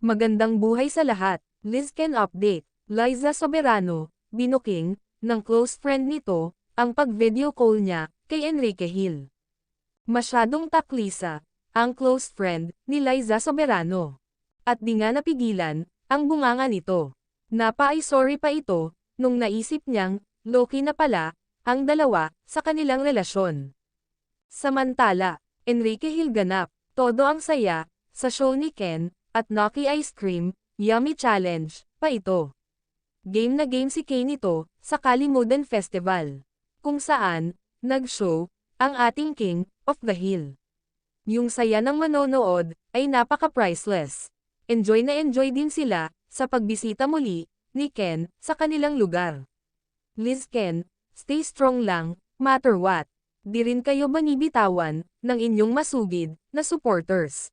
Magandang buhay sa lahat. Liz Ken Update. Liza Soberano, binuking, ng close friend nito, ang pag-video call niya, kay Enrique Hill. Masyadong taklisa, ang close friend, ni Liza Soberano. At di nga napigilan, ang bunganga nito. Napa ay sorry pa ito, nung naisip niyang, Loki na pala, ang dalawa, sa kanilang relasyon. Samantala, Enrique Hill ganap, todo ang saya, sa show ni Ken, at Nucky Ice Cream, Yummy Challenge, pa ito. Game na game si Kane nito, sa Kalimudan Festival. Kung saan, nag-show, ang ating King, of the Hill. Yung saya ng manonood, ay napaka-priceless. Enjoy na enjoy din sila, sa pagbisita muli, ni Ken, sa kanilang lugar. Liz Ken, stay strong lang, matter what. Di rin kayo banibitawan, ng inyong masugid, na supporters.